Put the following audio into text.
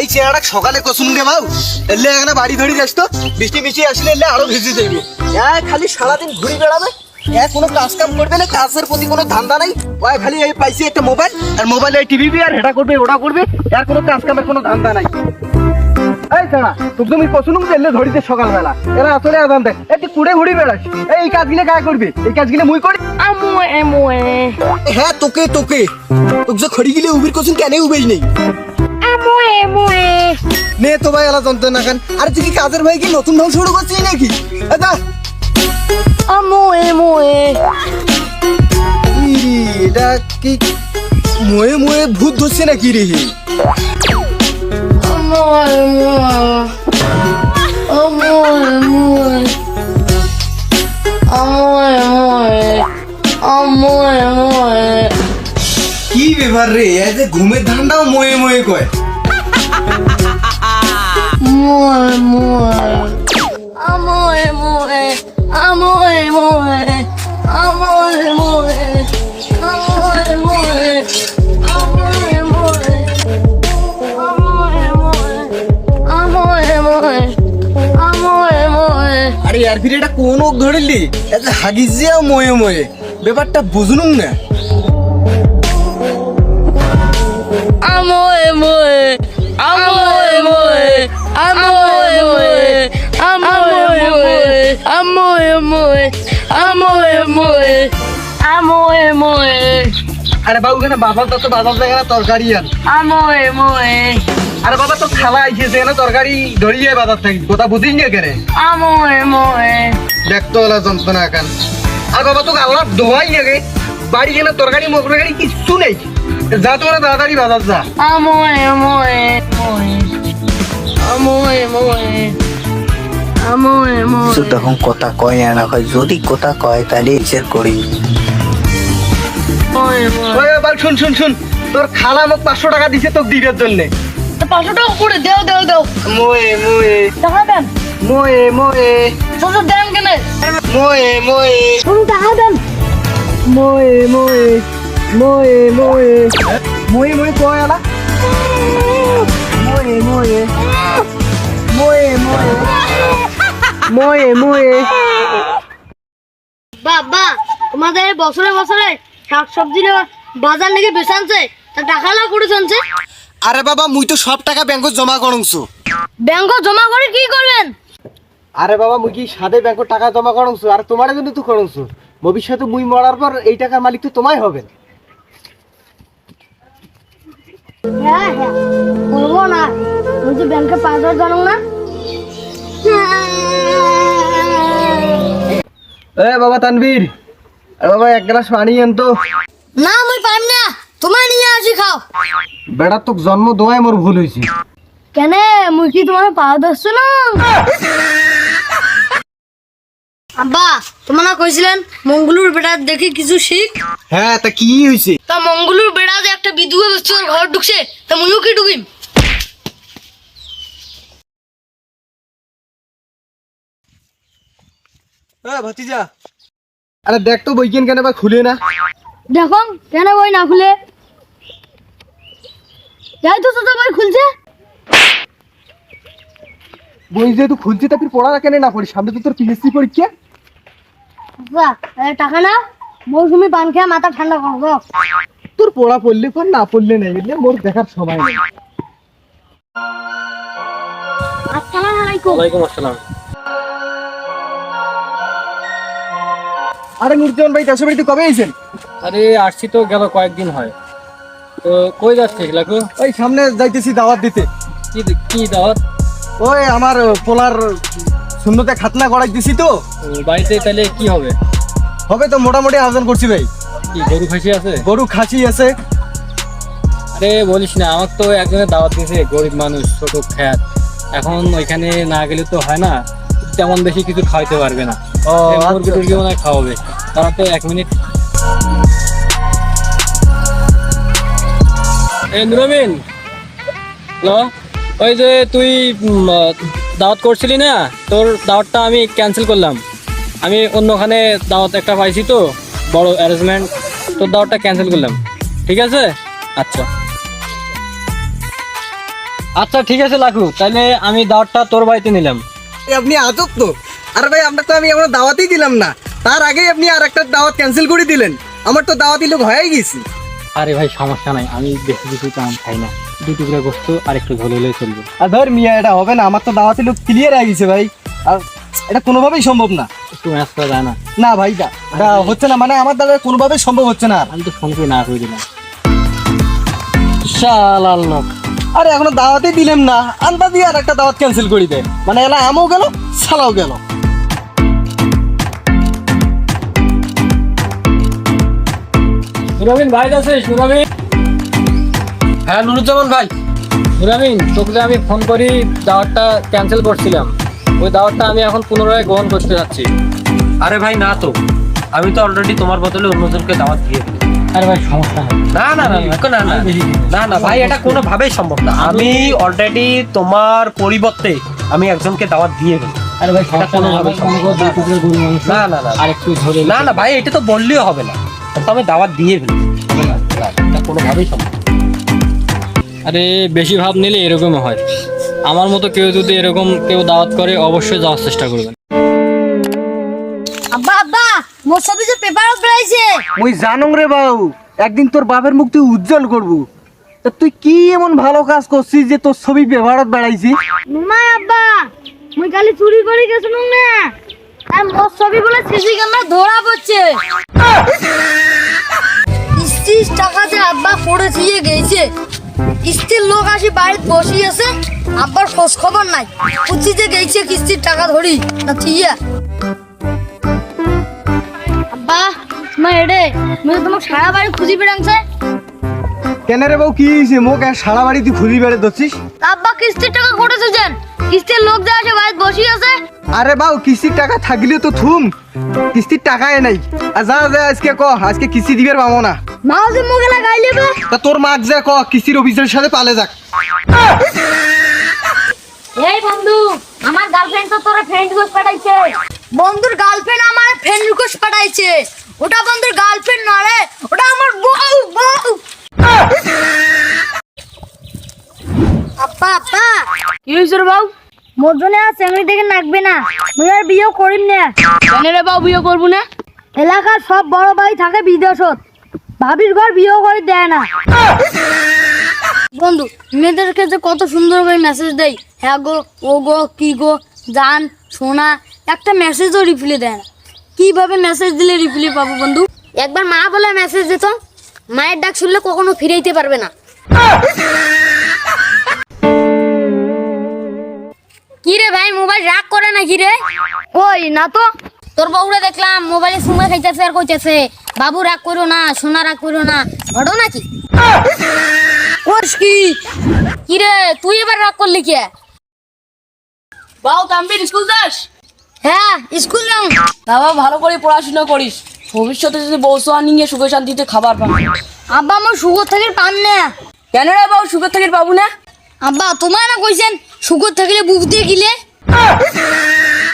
এই চেহারাটা সকালে কসুন রে বাবু এলে এখানে বাড়ি ধরে যাস তো বৃষ্টি মিষ্টি আসলে এলে আরও ভিজে যাবে এক খালি সারাদিন ঘুরে বেড়াবে। এক কোনো কাজ কাম করবে না কাজের প্রতি কোনো ধান্দা নাই। ওই খালি এই পাইছি একটা মোবাইল। আর মোবাইলে এই টিভি আর করবে ওটা করবে। আর কোনো কাজ কামের কোনো ধান্দা নাই। এই ছাড়া তোকে তুমি কসুনুম ধরিতে সকালবেলা। এরা আসলে আদান দেখ এই তুই কুড়ে ঘুরে বেড়াস। এই কাজগুলো কাজ করবে? এই কাজগুলো মুই করি? হ্যাঁ তোকে তোকে। তোকে যে খড়ি গিলে উবির কসুন কেন উবেই নেই। আমুয়ে নে তো ভাই আলা যন্ত্রণা খান। আরে তুই কি কাজের ভাই কি নতুন ঢং শুরু করছিস নাকি? এটা আমুয়ে আমুয়ে এটা কি মুয়ে মুয়ে ভূত ধরছে নাকি রে? আমুয়ে আমুয়ে আমুয়ে কি ব্যাপার রে? এই যে ঘুমের ধান্দাও ময়ে ময়ে কয়। আমুয়ে আমুয়ে আমুয়ে আমুয়ে আমুয়ে আমুয়ে আমুয়ে আমুয়ে আমুয়ে আমুয়ে আমুয়ে আরে ইয়ার ফিরে এটা কোন ওক ধরিলি? যে হাগিস যে ময়ে ময়ে। ব্যাপারটা বুঝনুম না। Amore, amore, amore, amore, amore, amore, amore, amore, amore, amore, amore, আরে বাবু কেন বাবা তো তো বাজার জায়গা তরকারি আর। amore, amore, আরে বাবা তো খালা আইছে সেখানে তরকারি ধরিয়ে বাজার থাকি। কথা বুঝিস না কেরে amore, amore, দেখতো ওলা যন্ত্রণা কান আর বাবা তোকে আল্লাহ দোয়াই নাকি বাড়ি কেন তরকারি মকরকারি কিচ্ছু নেই। যা তোরা তাড়াতাড়ি বাজার যা। amore, amore, amore, তখন কথা কয় আর না কয় যদি কথা কয় তাহলে ইচ্ছের করি। শুন শুন শুন। তোর খালা মোক পাঁচশো টাকা দিছে তোর দিনের জন্য। তা পাঁচশো টাকা করে দেও দেও দেও। মোয়ে মোয়ে। টাকা দেন। মোয়ে মোয়ে। শ্বশুর দেন কেন? মোয়ে মোয়ে। শুধু টাকা দেন। মোয়ে মোয়ে। মোয়ে মোয়ে। মোয়ে মোয়ে কয় আলা? মোয়ে মোয়ে মোয়ে মোয়ে মোয়ে মোয়ে বাবা তোমাদের বছরে বছরে শাক সবজি বাজার লেগে বেসানছে তা টাকা না করে জানছে আরে বাবা মুই তো সব টাকা ব্যাংকত জমা করংছু ব্যাংক জমা করে কি করবেন? আরে বাবা মুই কি সাদে ব্যাংকত টাকা জমা করংছু আর তোমার জন্য তো করংছু ভবিষ্যতে মুই মরার পর এই টাকার মালিক তো তোমাই হবে হ্যাঁ হ্যাঁ। না। তুমি যে ব্যাংকে পাঁচ হাজার জানো না? এ বাবা তানবীর আরে বাবা এক গ্লাস পানি আন তো। না আমি পাইম না। তোমায় নিয়ে আসি খাও। বেড়া তোক জন্ম দোয়াই মোর ভুল হয়েছে কেন? মুই কি তোমার ধরছো না? আব্বা তোমার না কইছিলেন মঙ্গলুর বেটা দেখে কিছু শিখ হ্যাঁ তা কি হয়েছে তা মঙ্গলুর বেড়া যে একটা বিধবা বস্তু ওর ঘর ঢুকছে তা মুইও কি ঢুকিম? ভাতিজা। আরে দেখ তো বইকেন কেন বা খুলে না। দেখো কেন বই না খুলে? যাই তো তোদের বই খুলছে। বই যেহেতু খুলছে তা তুই পড়া কেন না পড়ি সামনে তো তোর পিএসসি পরীক্ষা। বাহ, এ টাকা না মৌসুমি পান খেয়ে মাথা ঠান্ডা করব তোর পড়া পড়লে পর না পড়লে নেই বুঝলে? মোর দেখার সময় নেই। আসসালামু আলাইকুম। ওয়ালাইকুম আসসালাম। আরে নুরজামান ভাই দেশের বাড়িতে কবে আইছেন? আরে আসছি তো গেল কয়েকদিন হয়। তো কই যাচ্ছে লাকু ওই সামনে যাইতেছি দাওয়াত দিতে। কি কি দাওয়াত? ওই আমার পোলার শূন্যতে খাতনা করাই দিছি তো বাড়িতে তাহলে কি হবে? হবে তো মোটামুটি আয়োজন করছি ভাই। কি গরু খাসি আছে? গরু খাসি আছে। আরে বলিস না আমার তো একজনের দাওয়াত দিয়েছে গরিব মানুষ ছোট খ্যাত। এখন ওইখানে না গেলে তো হয় না তেমন বেশি কিছু খাওয়াইতে পারবে না। মুরগি আচ্ছা, টুরগি মনে হয় খাওয়াবে। তারা তো এক মিনিট। নুরমিন ওই যে তুই দাওয়াত করছিলি না? তোর দাওয়াতটা আমি ক্যান্সেল করলাম। আমি অন্যখানে দাওয়াত একটা পাইছি তো বড় অ্যারেঞ্জমেন্ট তোর দাওয়াতটা ক্যান্সেল করলাম। ঠিক আছে? আচ্ছা। আচ্ছা ঠিক আছে লাখু। তাহলে আমি দাওয়াতটা তোর বাড়িতে নিলাম। আপনি আজব তো। আরে ভাই আমরা তো আমি এখনও দাওয়াতই দিলাম না। তার আগেই আপনি আর একটা দাওয়াত ক্যান্সেল করে দিলেন। আমার তো দাওয়াতি লোক হয়ে গেছি। আরে ভাই সমস্যা নাই। আমি বেশি কিছু তো খাই না। দু টুকরা গোস্ত আর একটু ঝোল হলেই চলবে। আর ধর মিয়া এটা হবে না। আমার তো দাওয়াতি লোক ক্লিয়ার হয়ে গেছে ভাই। আর এটা কোনোভাবেই সম্ভব না। একটু ম্যাচ করা যায় না। না ভাই দা এটা হচ্ছে না। মানে আমার দ্বারা কোনোভাবেই সম্ভব হচ্ছে না আর। আমি তো ফোন করে না করে দিলাম। শালাল লোক। আরে এখনও দাওয়াতই দিলাম না। আন্দা দিয়ে আর একটা দাওয়াত ক্যান্সেল করে দেয় মানে এলা আমও গেল সালাও গেল। ভাই হ্যাঁ নুরুজ্জামান ভাই। তোকে যে আমি ফোন করি দাওয়াতটা ক্যান্সেল করছিলাম। ওই দাওয়াতটা আমি এখন পুনরায় গ্রহণ করতে যাচ্ছি। আরে ভাই না তো। আমি তো অলরেডি তোমার বদলে অন্যজনকে দাওয়াত দিয়ে দিই আরে ভাই সমস্যা না না না না, না না। ভাই এটা কোনোভাবেই সম্ভব না। আমি অলরেডি তোমার পরিবর্তে আমি একজনকে দাওয়াত দিয়ে গেলাম আরে ভাই না। না না আর একটু না না ভাই এটা তো বললেও হবে না। এটা তো আমি দাওয়াত দিয়ে ফেলি এটা কোনোভাবেই সম্ভব আরে বেশি ভাব নিলে এরকম হয়। আমার মতো কেউ যদি এরকম কেউ দাওয়াত করে অবশ্যই যাওয়ার চেষ্টা করবেন। আব্বা আব্বা মোর ছবি যে পেপারত বেড়াইছে। মুই জানুং রে বাউ একদিন তোর বাপের মুখ তুই উজ্জ্বল করবু। তা তুই কি এমন ভালো কাজ করছিস যে তোর ছবি ব্যবহারত বেড়াইছি নুমা আব্বা মুই কালি চুরি করে গেছিলাম না। আর মোর ছবি বলে সিসি ক্যামেরা ধরা পড়ছে। কিস্তির টাকাতে আব্বা পড়ে দিয়ে গেছে। কিস্তির লোক আসি বাড়িতে বসি আছে আব্বার খোঁজ খবর নাই। কুচিতে গেছে কিস্তির টাকা ধরি না থিয়া আব্বা মা এডে মুই তোমাকে সারা বাড়ি খুঁজি বেড়াংছে কেন রে বাউ কি হয়েছে মোক সারা বাড়ি তুই খুঁজি বেড়ে ধরছিস? আব্বা কিস্তির টাকা কটেছে যেন? কিস্তির লোক যে আসে বাড়িতে বসি আছে? আরে বাউ কিস্তির টাকা থাকলেও তো থুম। কিস্তির টাকাই নাই। আর যা যা আজকে ক আজকে কিস্তি দিবে পাবো না। মা যে মুখে লাগাই নেবে তা তোর মাক যা ক কিস্তির অফিসের সাথে পালে যাক। এই বন্ধু আমার গার্লফ্রেন্ড তো তোর ফ্রেন্ড রিকোয়েস্ট পাঠাইছে। বন্ধুর গার্লফ্রেন্ড আমার ফ্রেন্ড রিকোয়েস্ট পাঠাইছে। ওটা বন্ধুর গার্লফ্রেন্ড না রে ওটা আমার বউ বউ। আব্বা আব্বা। কি হইছে রে বাবু? মোর জন্য আর চেংড়ি থেকে নাকবে না। মুই আর বিয়ে করিম না। কেন রে বাবু বিয়ে করব না? এলাকার সব বড় ভাই থাকে বিদেশত। ভাবির ঘর বিয়ে করে দেয় না। বন্ধু মেয়েদেরকে যে কত সুন্দর করে মেসেজ দেয় হ্যাঁ গো ও গো কি গো জান সোনা একটা মেসেজও রিপ্লাই দেয় না। কীভাবে মেসেজ দিলে রিপ্লাই পাবো বন্ধু? একবার মা বলে মেসেজ দিত মায়ের ডাক শুনলে কখনো ফিরাইতে পারবে না। কি রে ভাই মোবাইল রাগ করে না কি রে? ওই না তো। তোর বউরে দেখলাম মোবাইলে সময় খাইতেছে আর কইতেছে বাবু রাগ করো না সোনা রাগ করো না। ঘটনা কি কোর্স কি? কি রে তুই এবার রাগ করলি কে? বাউ তাম্বির স্কুল যাস? হ্যাঁ স্কুল যাও। বাবা ভালো করে পড়াশোনা করিস। ভবিষ্যতে যদি বউ সোয়ানি নিয়ে সুখে শান্তিতে খাবার পাবি। আব্বা আমার সুগর থেকে পান না। কেন রে বাবু সুখের থেকে পাবো না? আব্বা তোমার না কইছেন সুগর থাকলে বুক দিয়ে গিলে।